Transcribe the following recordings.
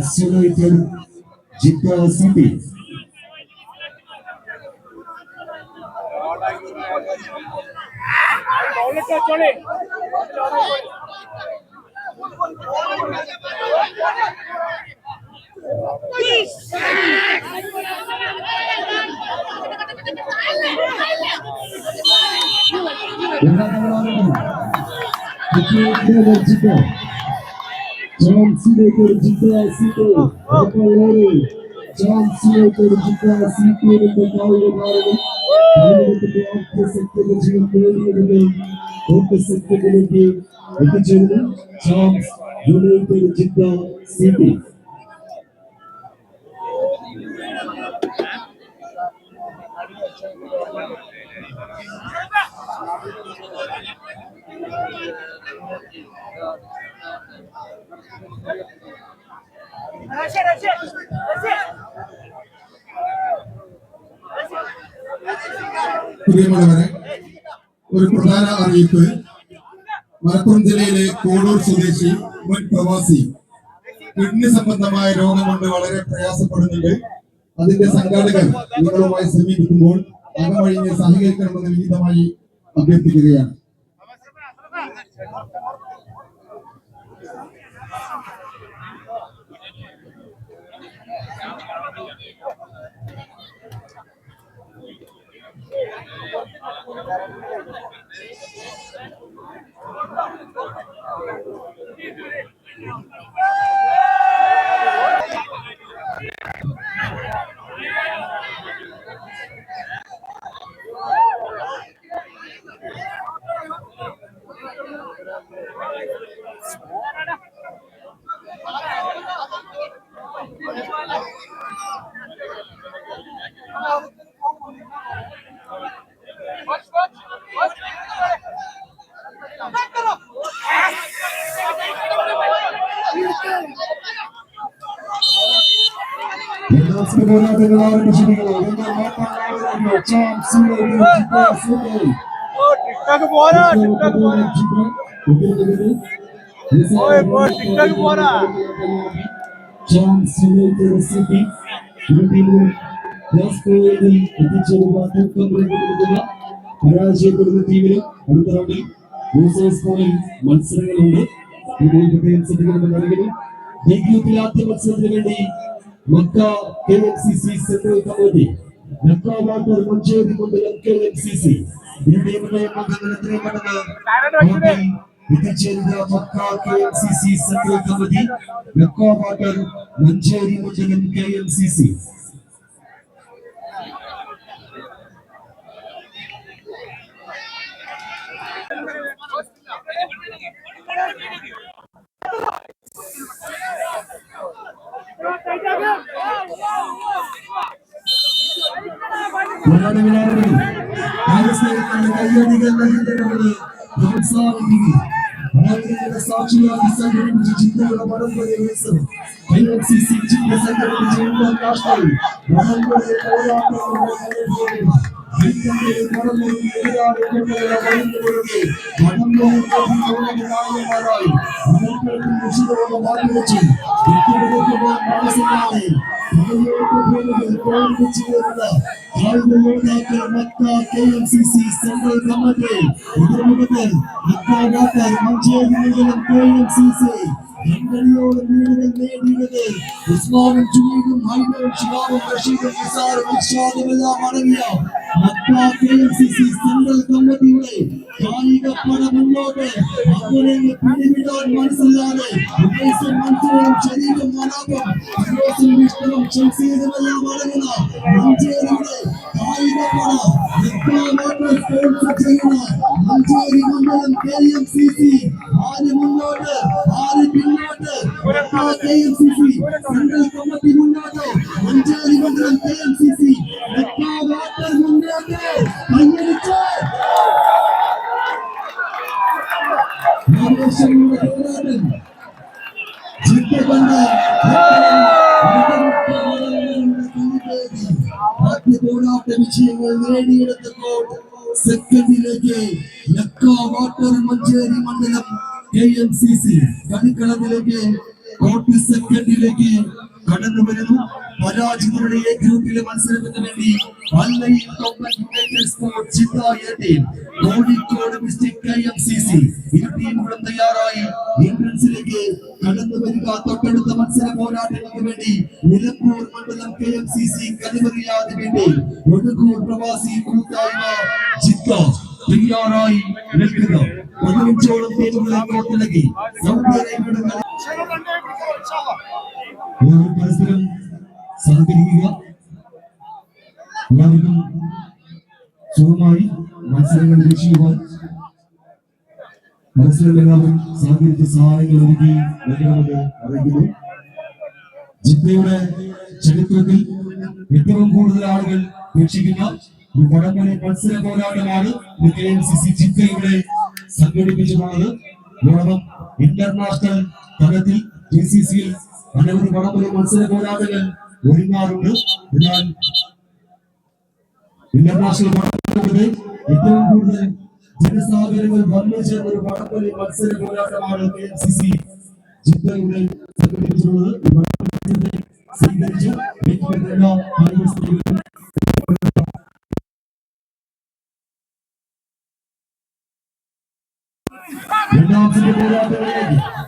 Simulated Jidda City. Thank. John Senator Jeddah City. Apollo. John Senator Jeddah City യുടെ കായികമാരകം കേരളത്തിന്റെ ആദ്യ second ജീവൻ നേടിയതിന്റെ ഓട്ട സെക്കൻഡിലേക്ക് എത്തിച്ചേർന്നു John's United Jeddah city That's പ്രിയമുള്ളവരെ ഒരു പ്രധാന അറിയിപ്പ്. മലപ്പുറം ജില്ലയിലെ കോടൂർ സ്വദേശി മുൻ പ്രവാസി. കിഡ്നി സംബന്ധമായ രോഗം കൊണ്ട് വളരെ പ്രയാസപ്പെടുന്നുണ്ട്. അതിന്റെ സംഘാടകർ നിങ്ങളുമായി സമീപിക്കുമ്പോൾ അകമഴിഞ്ഞ് സഹകരിക്കണമെന്ന് വിഹിതമായി അഭ്യർത്ഥിക്കുകയാണ്. Thank you. പരാജയപ്പെടുന്ന ടീമിലും അടുത്ത റൗണ്ടിൽ ലൂസേഴ്സ് കോണിൽ മത്സരങ്ങളുണ്ട് ഇതിൽ പ്രത്യേകം ശ്രദ്ധിക്കണമെന്ന് അറിയുന്നു ലീഗ് ഗ്രൂപ്പിൽ ആദ്യ മത്സരത്തിന് വേണ്ടി Makkah K M C C central committee Makkah water Manjeri മണ്ഡലം കെ എം സി സി അംഗങ്ങൾ എത്രയും പെട്ടെന്ന് എത്തിച്ചേരുക Makkah K M C C central committee Makkah water Manjeri മണ്ഡലം കെ എം സി സി പോരാട്ടമില്ലാതെ പാകിസ്ഥാനിലെ పోరాట వినాయకుడు రాజశేఖరాన్ని కయ్యడిగా మహిళలు ప్రోత్సాహానికి సాక్షిగా సంఘటించి జిల్లాలో మరొకరు వేశారు ఐఎఫ్సిసి జిల్లా సంఘటించి ఎన్నో రాష్ట్రాలు మరొకరు పోరాటం మనంలో ఉన్న നായകന്മാരായി അമേരിക്കൻ കൃഷിയോട് മാറ്റിവെച്ച് വ്യക്തിഗത മനസ്സിലായി സെൻട്രൽ കമ്മിറ്റി മക്കാവാട്ടർ മഞ്ചേരി മണ്ഡലം കെ എം സി സി എൺപതിയോളം വീടുകൾ നേടിയത് ഉസ്മാനും ജുനീദും ഹൈദറും ഷിഹാബും റഷീദും നിസാറും ഇർഷാദുമെല്ലാം അടങ്ങിയ മക്ക സി സെൻട്രൽ കമ്മിറ്റിയുടെ കായിക പട മുന്നോട്ട് അങ്ങനെ പിടിവിടാൻ മനസ്സില്ലാതെ ഉമേസും മൻസൂറും ഷരീഫും മനാഫും ഫിറോസും വിഷ്ണുവും ഷംസീദുമെല്ലാം അടങ്ങുന്ന മഞ്ചേരിയുടെ കായിക പട ചെയ്യുന്ന മഞ്ചേരി മണ്ഡലം കെ എം മുന്നോട്ട് മഞ്ചേരി മണ്ഡലം K M C C water മുന്നോട്ട് കൈയടിച്ച് ആവേശങ്ങളുടെ പോരാട്ടം ജിദ്ദ ആദ്യ പോരാട്ട വിജയങ്ങൾ നേടിയെടുത്തപ്പോൾ സെക്കൻഡിലേക്ക് ലക്ക വാട്ടർ മഞ്ചേരി മണ്ഡലം കെ എം സി സി കളിക്കളത്തിലേക്ക് കോർട്ട് സെക്കൻഡിലേക്ക് കടന്നു വരുന്നു. പരാജിതരുടെ എ ഗ്രൂപ്പിലെ മത്സരത്തിന് വേണ്ടി Kozhikode district K M C C ഇരു തയ്യാറായി. എൻട്രൻസിലേക്ക് കടന്നു വരിക. തൊട്ടടുത്ത മത്സര പോരാട്ടങ്ങൾക്ക് വേണ്ടി നിലമ്പൂർ മണ്ഡലം വേണ്ടി ഒഴുകൂർ പ്രവാസി കൂട്ടായ്മ ചിത്ത തയ്യാറായി നിൽക്കുക പതിനഞ്ചോളം ടീമുകളെ കോട്ടിളക്കി സൗദി അറേബ്യയുടെ എല്ലാവരും പരസ്പരം സഹകരിക്കുക. എല്ലാവർക്കും സുഖമായി മത്സരങ്ങൾ വീക്ഷിക്കുവാൻ മത്സരം എല്ലാവരും സഹകരിച്ച് സഹായങ്ങൾ ഒരുക്കി നൽകണമെന്ന് അറിയിക്കുന്നു. ജിദ്ദയുടെ ചരിത്രത്തിൽ ഏറ്റവും കൂടുതൽ ആളുകൾ വീക്ഷിക്കുന്ന ഒരു വടംവലി മത്സര പോരാട്ടമാണ് കെ എം സി സി ജിദ്ദയുടെ സംഘടിപ്പിച്ചിട്ടുള്ളത്. ലോകം ഇന്റർനാഷണൽ തലത്തിൽ ജെ സി സിയിൽ അനവധി പടപ്പുറം മത്സര പോരാട്ടങ്ങൾ ഒരുങ്ങാറുണ്ട്. എന്നാൽ ഇന്റർനാഷണൽ വടംവലിയുടെ ഏറ്റവും കൂടുതൽ ജനസാഗരങ്ങൾ വന്നു ചേർന്ന ഒരു പടപ്പുറം മത്സര പോരാട്ടമാണ് കെ എം സി സി ജിദ്ദയുടെ എല്ലാ പോരാട്ടങ്ങളിലേക്ക്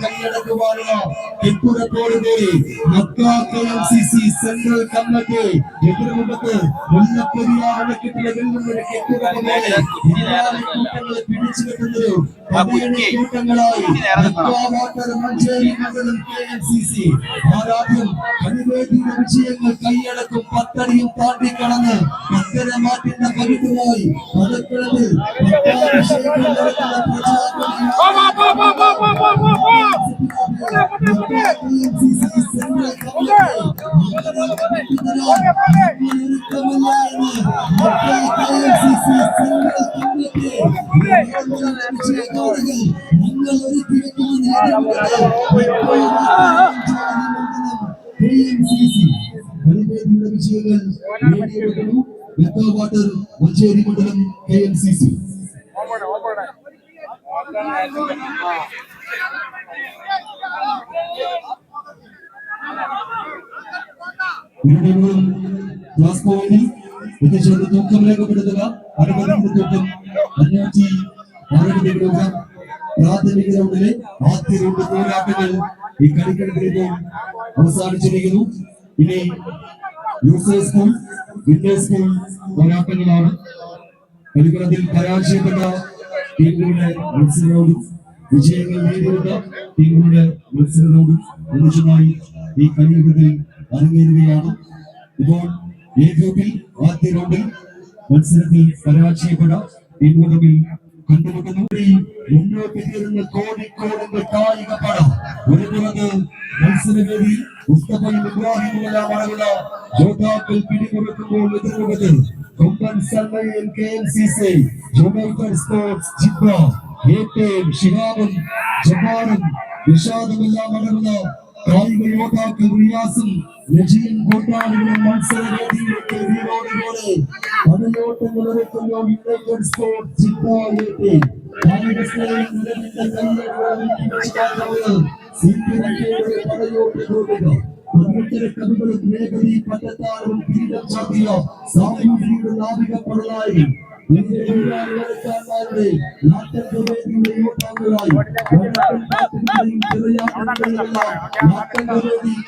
കൈയടക്കുവാനുള്ള കെട്ടുറപ്പോടുകൂടി Makkah K M C C central committee കെട്ടുറപ്പ് പോലെ എതിരാളി കൂട്ടങ്ങളെ പിടിച്ചു കെട്ടുന്നത് കൂട്ടങ്ങളായി മഞ്ചേരി മണ്ഡലം കെ എം സി സി വിജയങ്ങൾ കൈയടക്കും പത്തടിയും താണ്ടി കടന്ന് പത്തര മാറ്റിന്റെ കരുതുമായി പലക്കിടത്തിൽ విద్యావాటర్ మంచేరి మండలం కేఎంసిసి വിജയങ്ങൾ നേടിയെടുക്കുന്നു വാട്ടർ മഞ്ചേരി മണ്ഡലം കെ എം സി സി ഇരുടീമുകളും ക്ലാസ് വ്യത്യസ്ത തൂക്കം രേഖപ്പെടുത്തുക അനുബന്ധ തൂക്കം അഞ്ഞൂറ്റി അറുപത് കിലോഗ്രാം പ്രാഥമിക റൗണ്ടിലെ ആദ്യ രണ്ട് പോരാട്ടങ്ങൾ ഈ കളിക്കളത്തിലേക്ക് അവസാനിച്ചിരിക്കുന്നു ഇനി യൂസേഴ്സ് സ്കൂൾ വിന്നേഴ്സ് സ്കൂൾ പോരാട്ടങ്ങളാണ് കളിക്കളത്തിൽ പരാജയപ്പെട്ട വിജയങ്ങൾ നേടിയെടുത്ത ടീമുകളുടെ ഈ കളിയുഗത്തിൽ അരങ്ങേറുകയാണ്. ഇപ്പോൾ എ ഗ്രൂപ്പിൽ ആദ്യ റൗണ്ടിൽ മത്സരത്തിൽ പരാജയപ്പെട്ട കണ്ടുമുട്ടുന്നു. മുന്നോട്ട് കോഴിക്കോടിന്റെ കായിക പടം. ഒരു പുറത്ത് അടങ്ങുന്ന യോദ്ധാക്കൾ പിടിമുറുക്കുമ്പോൾ എതിർമുഖത്ത് M C C united sports ജിബ്ര ഏറ്റവും ഷിഹാബും ജബാറും നിഷാദുമെല്ലാം അടങ്ങുന്ന കായിക യോദ്ധാക്കൾ റിയാസും രജിയും കൂട്ടാളികളും മത്സരവേദിയിലേക്ക് വീടോടുകൂടെ പടയോട്ടങ്ങൾ ഒരുക്കുന്ന യുണൈറ്റഡ് സ്പോർട്സ് ജിബ്ര കായിക സ്നേഹം നിലവിന്റെ കയ്യടികൾ സീറ്റിയുടെ പടയോട്ട് കൂടുക പതിനെട്ടര കവികളും മേഖലി പട്ടത്താറും കിരീടം ചാർത്തിയ സാമൂഹിക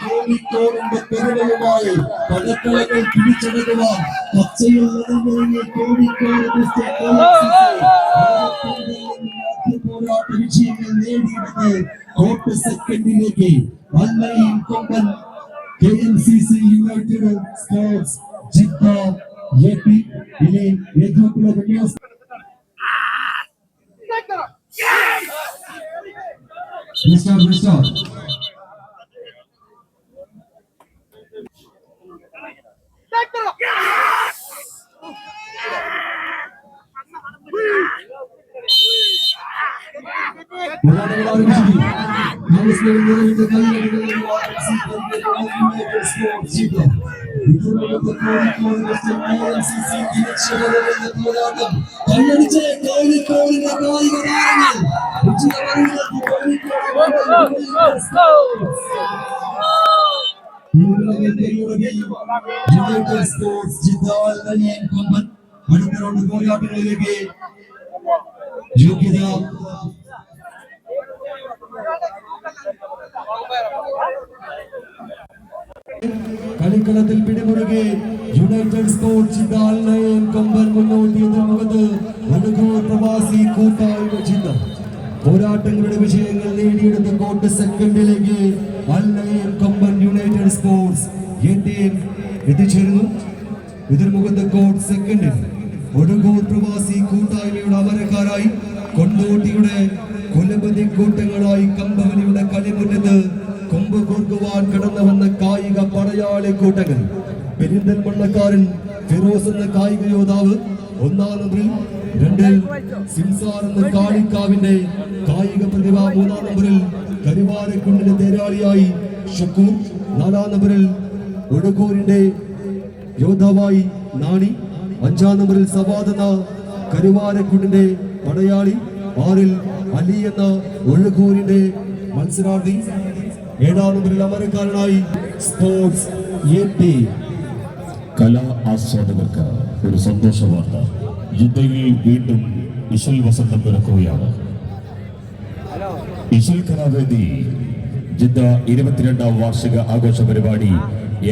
കോഴിക്കോടിന്റെ പെരുമയുമായി പടക്കളകൾ പിടിച്ചെടുക്കുവാൻ പച്ചയിൽ നിറഞ്ഞിറങ്ങിയ കോഴിക്കോട് പോരാട്ട വിജയങ്ങൾ നേടിയെടുത്ത് കോട്ട് സെക്കൻഡിലേക്ക് Vallayil Komban K M C C united sports Jeddah A P ഇനി എ ഗ്രൂപ്പിലെ സ്പോർട്സ് ജിദ്ദാൽ നയീം കൊമ്പൻ അടുത്ത റൗണ്ട് പോരാട്ടങ്ങളിലേക്ക് യോഗ്യത കളിക്കളത്തിൽ പിടിമുറുകെ യുണൈറ്റഡ് സ്പോർട്സ് നയീം കൊമ്പൻ പ്രവാസി കൂട്ടായ്മ ചിന്ത പോരാട്ടങ്ങളുടെ വിജയങ്ങൾ നേടിയെടുത്ത കോട്ട് സെക്കൻഡിലേക്ക് അൽ നയീം കൊമ്പൻ യുണൈറ്റഡ് സ്പോർട്സ് ഇന്ത്യൻ എത്തിച്ചേരുന്നു. എതിർമുഖത്ത് കോട്ട് സെക്കൻഡിൽ ഒടുകൂർ പ്രവാസി കൂട്ടായ്മയുടെ അമരക്കാരായി കൊണ്ടോട്ടിയുടെ കൊലപതി കൂട്ടങ്ങളായി കമ്പവനിയുടെ കളിമുറ്റത്ത് കൊമ്പ് കോർക്കുവാൻ കടന്നു വന്ന കായിക കൂട്ടങ്ങൾ പെരിന്തൽമണ്ണക്കാരൻ ഫിറോസ് എന്ന കായിക യോദ്ധാവ് ഒന്നാം രണ്ടിൽ സിംസാർ എന്ന കാളിക്കാവിന്റെ കായിക പ്രതിഭ മൂന്നാം നമ്പറിൽ കരുവാരക്കുണ്ടിന്റെ തേരാളിയായി ഷക്കൂർ നാലാം നമ്പറിൽ ഒടുക്കൂരിന്റെ യോദ്ധാവായി നാണി അഞ്ചാം നമ്പറിൽ സവാദ് എന്ന കരുവാരക്കുണ്ടിന്റെ പടയാളി ആറിൽ അലി എന്ന ഒഴുകൂരിന്റെ മത്സരാർത്ഥി ഏഴാം നമ്പറിൽ അമരക്കാരനായി സ്പോർട്സ് എ കലാ ആസ്വാദകർക്ക് ഒരു സന്തോഷ വാർത്ത. ജിദ്ദയിൽ വീണ്ടും ഇശൽ വസന്തം പിറക്കുകയാണ്. ഇശൽ കലാവേദി ജിദ്ദ ഇരുപത്തിരണ്ടാം വാർഷിക ആഘോഷ പരിപാടി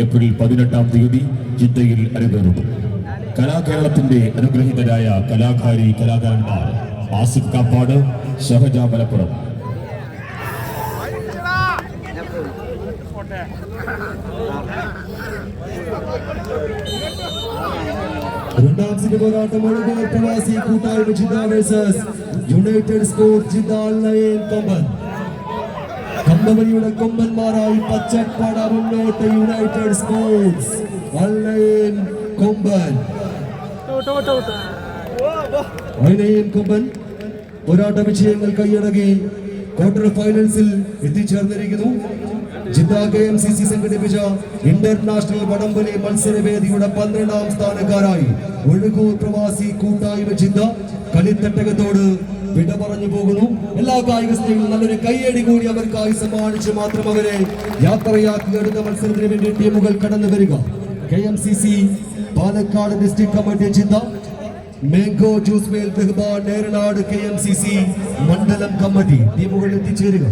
ഏപ്രിൽ പതിനെട്ടാം തീയതി ജിദ്ദയിൽ അരങ്ങേറുന്നു. കലാകേരളത്തിന്റെ അനുഗ്രഹീതരായ കലാകാരി കലാകാരന്മാർ ആസിഫ് കാപ്പാട് ഷഹജ മലപ്പുറം. രണ്ടാം പോരാട്ടം ഒഴുകുന്ന പ്രവാസി കൂട്ടായ്മ ജിദ്ദ യുണൈറ്റഡ് സ്പോർട്സ് ജിദ്ദ അൽ നയീം കൊമ്പൻ. കമ്പവലിയുടെ കൊമ്പന്മാരായി പച്ചപ്പട മുന്നോട്ട് യുണൈറ്റഡ് സ്പോർട്സ് അൽ നയീം കൊമ്പൻ. അൽ കൊമ്പൻ പോരാട്ട വിജയങ്ങൾ കൈയടക്കി ക്വാർട്ടർ ഫൈനൽസിൽ എത്തിച്ചേർന്നിരിക്കുന്നു. ജിദ്ദ കെ എം ഇന്റർനാഷണൽ വടംവലി മത്സരവേദിയുടെ പന്ത്രണ്ടാം സ്ഥാനക്കാരായി ഒഴുകൂർ പ്രവാസി കൂട്ടായ്മ ജിദ്ദ കളിത്തട്ടകത്തോട് വിട പോകുന്നു. എല്ലാ കായിക നല്ലൊരു കൈയടി കൂടി അവർക്കായി സമ്മാനിച്ച് മാത്രം അവരെ യാത്രയാക്കി അടുത്ത മത്സരത്തിന് വേണ്ടി ടീമുകൾ കടന്നു വരിക. Palakkad district committee Jeddah mango juice വേൽ ബഹ്ബാൻ നേരനാട് കെ മണ്ഡലം കമ്മിറ്റി ടീമുകൾ എത്തിച്ചേരുക.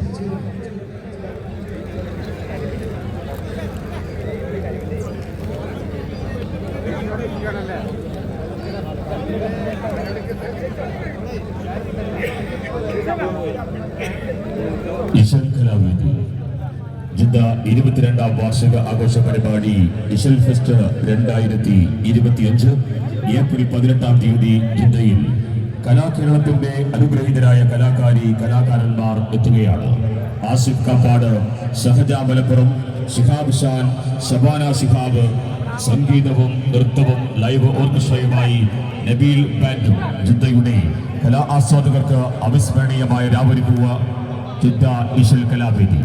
ഇശൽ കലാവേദി ജിദ്ദ ഇരുപത്തിരണ്ടാം വാർഷിക ആഘോഷ പരിപാടി ഇഷൽ ഫെസ്റ്റ് രണ്ടായിരത്തി ഇരുപത്തിയഞ്ച് ഏപ്രിൽ പതിനെട്ടാം തീയതി ജിദ്ദയിൽ കലാകേരളത്തിന്റെ അനുഗ്രഹീതരായ കലാകാരി കലാകാരന്മാർ എത്തുകയാണ്. ആസിഫ് കാപ്പാട് ഷഹജ മലപ്പുറം ഷിഹാബ് ഷാൻ ഷബാന ഷിഹാബ് സംഗീതവും നൃത്തവും ലൈവ് ഓർക്കസ്ട്രയുമായി നബീൽ ബാൻഡ് ജിദ്ദയുടെ കലാ ആസ്വാദകർക്ക് അവിസ്മരണീയമായ രാവരിക്കുക ജിദ്ദ ഇശൽ കലാവേദി.